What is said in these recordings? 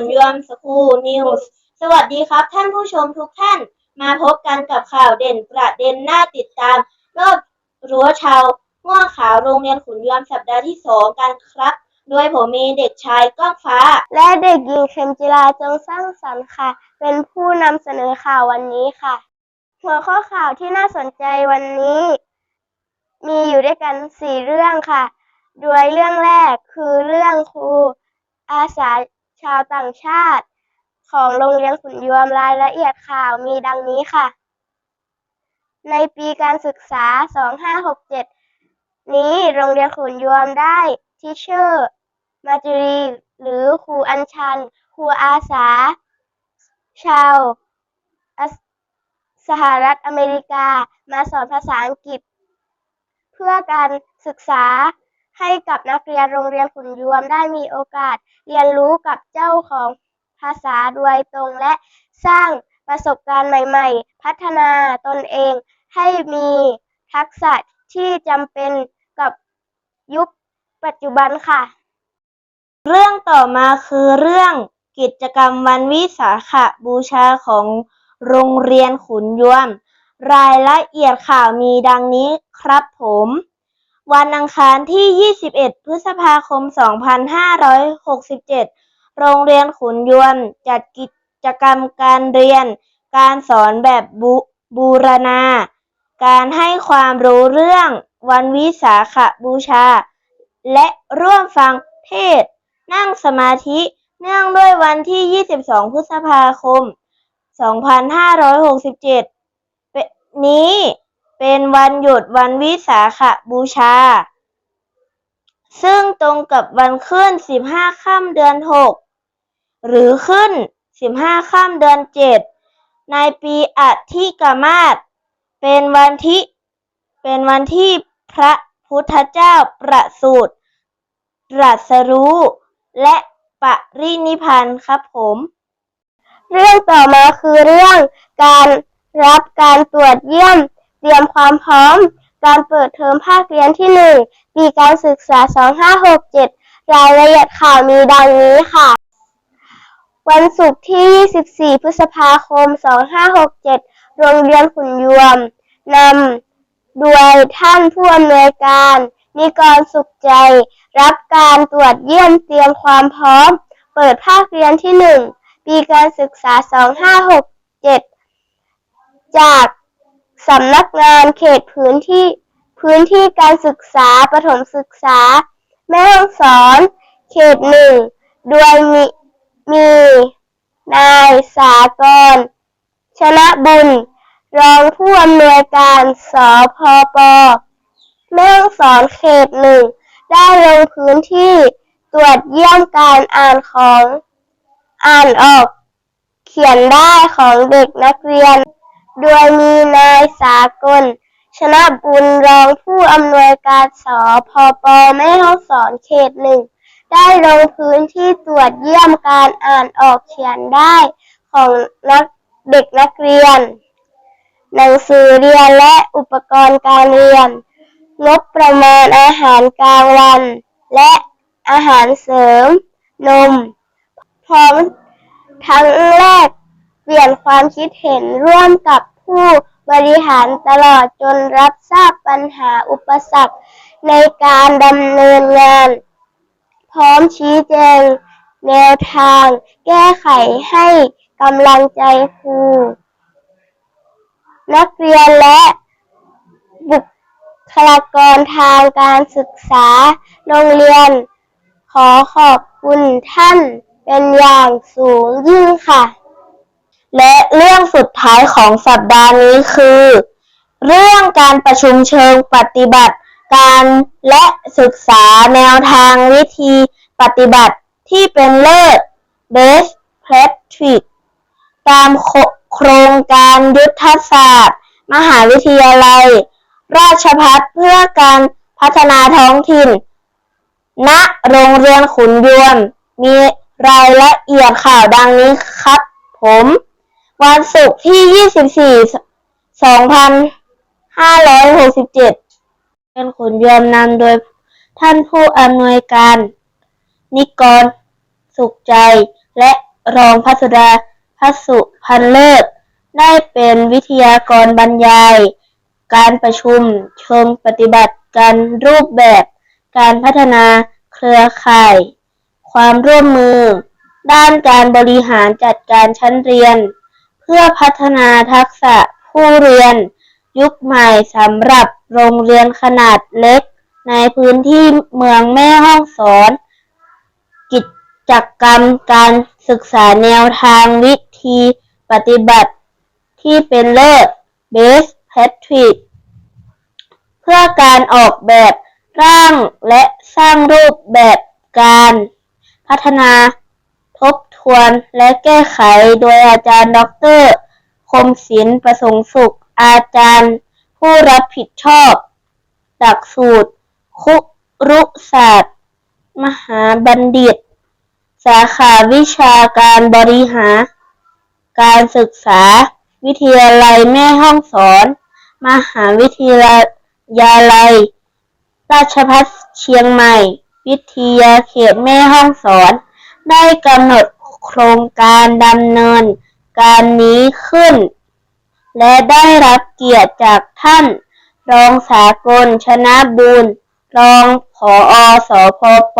นยวมสกูนิวส์สวัสดีครับท่านผู้ชมทุกท่าน มาพบกันกับข่าวเด่นประเด็นน่าติดตาม รอบรั้วชาวม่วงขาวโรงเรียนขุนยวมสัปดาห์ที่สองกันครับ โดยผมมีเด็กชายก้องฟ้า และเด็กหญิงเข็มจิราจงสร้างสรรค์ค่ะ เป็นผู้นำเสนอข่าววันนี้ค่ะ หัวข้อข่าวที่น่าสนใจวันนี้ มีอยู่ด้วยกันสี่เรื่องค่ะ โดยเรื่องแรกคือเรื่องครูอาสา ชาวต่างชาติ ของโรงเรียนขุนยวมรายละเอียดข่าวมีดังนี้ค่ะ ในปีการศึกษา 2567 นี้โรงเรียนขุนยวมได้ทิเชอร์มาจุรี หรือครูอัญชัน ครูอาสา ชาวสหรัฐอเมริกามาสอนภาษาอังกฤษ เพื่อการศึกษา ให้กับนักเรียนโรงเรียนขุนยวมได้มีโอกาสเรียนรู้กับเจ้าของภาษาโดยตรงและสร้างประสบการณ์ใหม่ ๆ พัฒนาตนเองให้มีทักษะที่จำเป็นกับยุคปัจจุบันค่ะ เรื่องต่อมาคือเรื่องกิจกรรมวันวิสาขบูชาของโรงเรียนขุนยวม รายละเอียดข่าวมีดังนี้ครับผม วันอังคารที่ 21 พฤษภาคม 2567 โรงเรียนขุนยวมจัดกิจกรรมการเรียน การสอนแบบบ,บูรณา การให้ความรู้เรื่องวันวิสาขบูชา และร่วมฟังเทศ นั่งสมาธิเนื่องด้วยวันที่ 22 พฤษภาคม 2567เป็นนี้ เป็นวันหยุดวันวิสาขบูชา ซึ่งตรงกับวันขึ้น 15 ค่ำเดือน 6 หรือขึ้น 15 ค่ำเดือน 7 ในปีอัทิกามาศเป็นวันที่เป็นวันที่พระพุทธเจ้าประสูติตรัสรู้ และปรินิพานครับผม เรื่องต่อมาคือเรื่องการรับการตรวจเยี่ยม เตรียมความพร้อม การเปิดเทอมภาคเรียนที่ 1 ปีการศึกษา 2567 รายละเอียดข่าวมีดังนี้ค่ะ วันศุกร์ที่ 24 พฤษภาคม 2567 โรงเรียนขุนยวมนำโดยท่านผู้อำนวยการ นิกรสุขใจ รับการตรวจเยี่ยมเตรียมความพร้อม เปิดภาคเรียนที่ 1 ปีการศึกษา 2567 จาก สำนักงานเขตพื้นที่พื้นที่การศึกษาประถมศึกษา แม่ฮ่องสอน เขตหนึ่งโดยมีมีนายสากร ชนะบุญ รองผู้อำนวยการสพปแม่ฮ่องสอนเขตหนึ่งได้ลงพื้นที่ตรวจเยี่ยมการอ่านของอ่านออก เขียนได้ของเด็กนักเรียน โดยมีนายสากล ชนะบุญรองผู้อำนวยการสพปแม่ฮ่องสอนเขตหนึ่ง ได้ลงพื้นที่ตรวจเยี่ยมการอ่านออกเขียนได้ของนักเด็กนักเรียน หนังสือเรียนและอุปกรณ์การเรียน งบประมาณอาหารกลางวัน และอาหารเสริม นม พร้อมทั้งแลกเปลี่ยนความคิดเห็นร่วมกับ ผู้บริหารตลอดจนรับทราบปัญหาอุปสรรคในการดำเนินงาน พร้อมชี้แจงแนวทาง แก้ไขให้กำลังใจครูนักเรียนและบุคลากรทางการศึกษาโรงเรียน ขอขอบคุณท่านเป็นอย่างสูงยิ่งค่ะ และเรื่องสุดท้ายของสัปดาห์นี้คือ เรื่องการประชุมเชิงปฏิบัติการและศึกษาแนวทางวิธีปฏิบัติที่เป็นเลิศ best practice ตามโคโครงการยุทธศาสตร์ มหาวิทยาลัย ราชภัฏเพื่อการพัฒนาท้องถิ่น ณ โรงเรียนขุนยวมมีรายละเอียดข่าวดังนี้ครับผม วันศุกร์ที่24 2567เป็นขุนยวมนำโดยท่านผู้อำนวยการ นิกร สุขใจ และรองพัสดาพัสุพันเลิศ ได้เป็นวิทยากรบรรยาย การประชุมเชิงปฏิบัติการรูปแบบ การพัฒนาเครือข่าย ความร่วมมือ ด้านการบริหารจัดการชั้นเรียน พื่อพัฒนาทักษะผู้เรียน ยุคใหม่สำหรับโรงเรียนขนาดเล็ก ในพื้นที่เมืองแม่ห้องสอน กิจกรรมการศึกษาแนวทางวิธีปฏิบัติที่เป็นเลิศ Best Practice เพื่อการออกแบบร่างและสร้างรูปแบบการพัฒนา ทวนและแก้ไขโดยอาจารย์ดอกเตอรคมศิลป์ประสงค์สุข อาจารย์ ผู้รับผิดชอบ หลักสูตร คุรุศาสตร์ มหาบัณฑิต สาขาวิชาการบริหาร การศึกษา วิทยาลัยแม่ห้องสอน มหาวิทยาลัย ราชภัฏเชียงใหม่ วิทยาเขตแม่ห้องสอน ได้กำหนด โครงการดำเนินการนี้ขึ้น และได้รับเกียรติจากท่าน รองสากลชนะบูรณ์รองผออสพป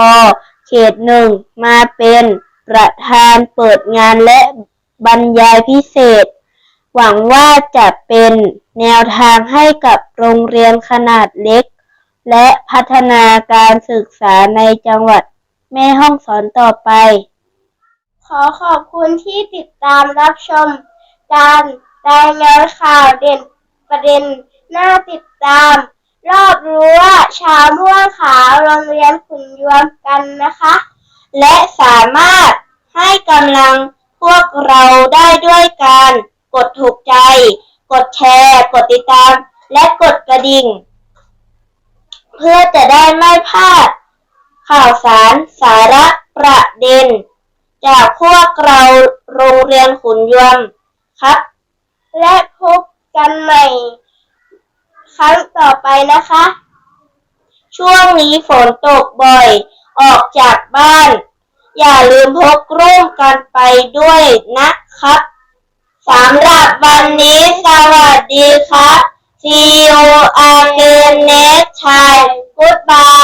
เขตหนึ่งมาเป็นประธานเปิดงานและบรรยายพิเศษ หวังว่าจะเป็นแนวทางให้กับโรงเรียนขนาดเล็ก และพัฒนาการศึกษาในจังหวัดแม่ฮ่องสอนต่อไป ขอขอบคุณที่ติดตามรับชม การรายงานข่าวเด่นประเด็นน่าติดตาม รอบรั้วชาวม่วงขาวโรงเรียนขุนยวมกันนะคะ และสามารถให้กำลังพวกเราได้ด้วยการกดถูกใจ กดแชร์ กดติดตาม และกดกระดิ่ง เพื่อจะได้ไม่พลาด ข่าวสารสาระประเด็น จากพวกเราโรงเรียนขุนยวมครับ และพบกันใหม่ ครั้งต่อไปนะคะ ช่วงนี้ฝนตกบ่อย ออกจากบ้าน อย่าลืมพกร่มกันไปด้วยนะครับสำหรับวันนี้สวัสดีครับ See you again next time Goodbye